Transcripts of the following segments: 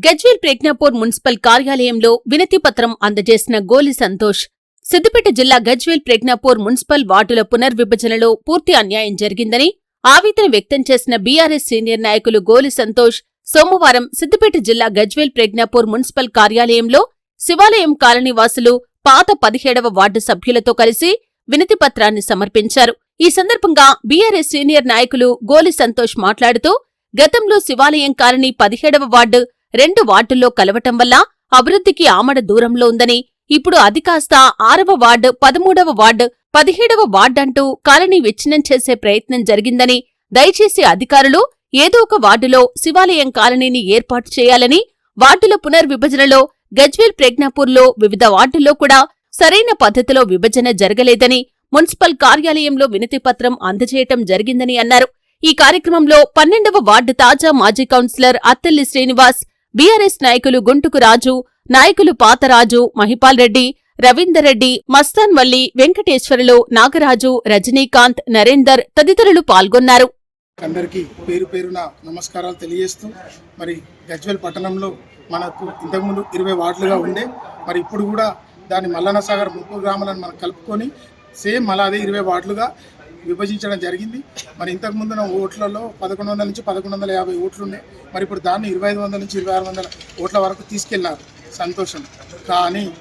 Gajwel Pragnapur municipal కార్యాలయంలో వినతిపత్రం అందజేసిన గోలి సంతోష్ సిద్దిపేట జిల్లా గజ్వేల్ ప్రజ్ఞాపూర్ మున్సిపల్ వార్డుల పునర్విభజనలో పూర్తి అన్యాయం జరిగిందని ఆవేదన వ్యక్తం చేసిన బీఆర్ఎస్ సీనియర్ నాయకులు గోలి సంతోష్ సోమవారం సిద్దిపేట జిల్లా గజ్వేల్ ప్రజ్ఞాపూర్ మున్సిపల్ కార్యాలయంలో శివాలయం కాలనీ వాసులు పాత పదిహేడవ వార్డు సభ్యులతో కలిసి వినతిపత్రాన్ని సమర్పించారు. ఈ సందర్భంగా బీఆర్ఎస్ సీనియర్ నాయకులు గోలి సంతోష్ మాట్లాడుతూ గతంలో శివాలయం కాలనీ పదిహేడవ వార్డు రెండు వార్డుల్లో కలవటం వల్ల అభివృద్ధికి ఆమడ దూరంలో ఉందని ఇప్పుడు అది కాస్త ఆరవ వార్డు పదమూడవ వార్డు పదిహేడవ వార్డంటూ కాలనీ విచ్ఛిన్నం చేసే ప్రయత్నం జరిగిందని దయచేసి అధికారులు ఏదో ఒక వార్డులో శివాలయం కాలనీని ఏర్పాటు చేయాలని వార్డుల పునర్విభజనలో గజ్వేల్ ప్రజ్ఞాపూర్లో వివిధ వార్డుల్లో కూడా సరైన పద్ధతిలో విభజన జరగలేదని మున్సిపల్ కార్యాలయంలో వినతిపత్రం అందజేయటం జరిగిందని అన్నారు. ఈ కార్యక్రమంలో పన్నెండవ వార్డు తాజా మాజీ కౌన్సిలర్ అత్తల్లి శ్రీనివాస్ బీఆర్ఎస్ నాయకులు గుంటుకు రాజు నాయకులు పాతరాజు మహిపాల్ రెడ్డి రవీందర్ రెడ్డి మస్తాన్ వల్లి వెంకటేశ్వరులు నాగరాజు రజనీకాంత్ నరేందర్ తదితరులు పాల్గొన్నారు. అందరికీ పేరు పేరున నమస్కారాలు తెలియజేస్తూ మరి గజ్వెల్ పట్టణంలో మనకు ఇంతకుముందు ఇరవై వార్డులుగా ఉండే మరి ఇప్పుడు కూడా దాని మల్లన్న సాగర్ ముప్పు గ్రామాలను మనం కలుపుకొని సేమ్ అలా అదే ఇరవై వార్డులుగా విభజించడం జరిగింది. మరి ఇంతకు ముందున ఓట్లలో పదకొండు వందల నుంచి పదకొండు వందల యాభై ఓట్లు ఉన్నాయి. మరి ఇప్పుడు దాన్ని ఇరవై ఐదు వందల నుంచి ఇరవై ఆరు వందల ఓట్ల వరకు తీసుకెళ్ళారు. సంతోషం. కానీ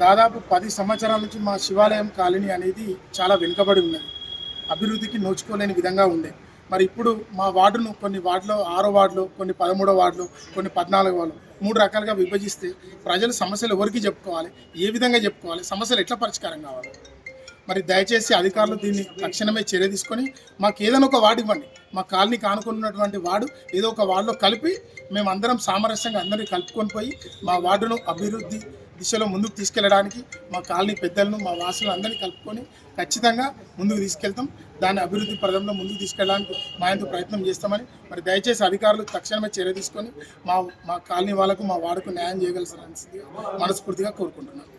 దాదాపు పది సంవత్సరాల నుంచి మా శివాలయం కాలనీ అనేది చాలా వెనుకబడి ఉన్నది. అభివృద్ధికి నోచుకోలేని విధంగా ఉండే. మరి ఇప్పుడు మా వార్డును కొన్ని వార్డులో ఆరో వార్డులో కొన్ని పదమూడో వార్డులో కొన్ని పద్నాలుగో వార్డులో మూడు రకాలుగా విభజిస్తే ప్రజలు సమస్యలు ఎవరికి చెప్పుకోవాలి? ఏ విధంగా చెప్పుకోవాలి? సమస్యలు ఎట్లా పరిష్కారం కావాలి? మరి దయచేసి అధికారులు దీన్ని తక్షణమే చర్య తీసుకొని మాకు ఏదైనా ఒక వార్డు ఇవ్వండి. మా కాలనీ కానుకున్నటువంటి వార్డు ఏదో ఒక వార్డులో కలిపి మేము అందరం సామరస్యంగా అందరినీ కలుపుకొని పోయి మా వార్డును అభివృద్ధి దిశలో ముందుకు తీసుకెళ్ళడానికి మా కాలనీ పెద్దలను మా వాసులను అందరినీ కలుపుకొని ఖచ్చితంగా ముందుకు తీసుకెళ్తాం. దాన్ని అభివృద్ధి పదంలో ముందుకు తీసుకెళ్ళడానికి మా ఎంతో ప్రయత్నం చేస్తామని మరి దయచేసి అధికారులు తక్షణమే చర్య తీసుకొని మా మా కాలనీ వాళ్ళకు మా వార్డుకు న్యాయం చేయగలసిన మనస్ఫూర్తిగా కోరుకుంటున్నాను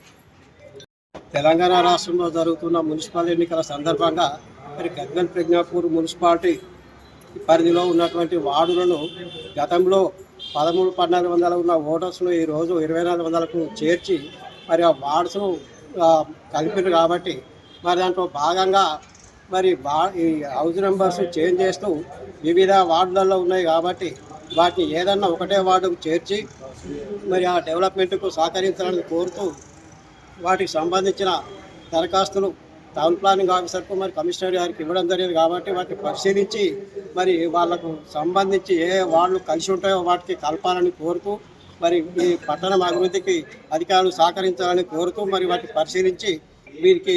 తెలంగాణ రాష్ట్రంలో జరుగుతున్న మున్సిపల్ ఎన్నికల సందర్భంగా మరి గద్వల్ ప్రజ్ఞాపూర్ మున్సిపాలిటీ పరిధిలో ఉన్నటువంటి వార్డులను గతంలో పదమూడు పద్నాలుగు వందల ఉన్న ఓటర్స్ను ఈరోజు ఇరవై నాలుగు వందలకు చేర్చి మరి ఆ వార్డ్స్ను ఆ, కలిపారు కాబట్టి మరి దాంట్లో భాగంగా మరి వా ఈ హౌస్ నెంబర్స్ చేంజ్ చేస్తూ వివిధ వార్డులలో ఉన్నాయి కాబట్టి వాటిని ఏదన్నా ఒకటే వార్డుకు చేర్చి మరి ఆ డెవలప్మెంట్కు సహకరించాలని కోరుతూ వాటికి సంబంధించిన దరఖాస్తులు టౌన్ ప్లానింగ్ ఆఫీసర్కు మరి కమిషనర్ గారికి ఇవ్వడం జరిగింది కాబట్టి వాటిని పరిశీలించి మరి వాళ్ళకు సంబంధించి ఏ వాళ్ళు కలిసి ఉంటాయో వాటికి కలపాలని కోరుతూ మరి ఈ పట్టణం అభివృద్ధికి అధికారులు సహకరించాలని కోరుతూ మరి వాటిని పరిశీలించి వీరికి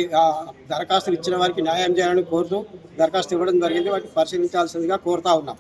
దరఖాస్తులు ఇచ్చిన వారికి న్యాయం చేయాలని కోరుతూ దరఖాస్తు ఇవ్వడం జరిగింది. వాటిని పరిశీలించాల్సిందిగా కోరుతా ఉన్నాం.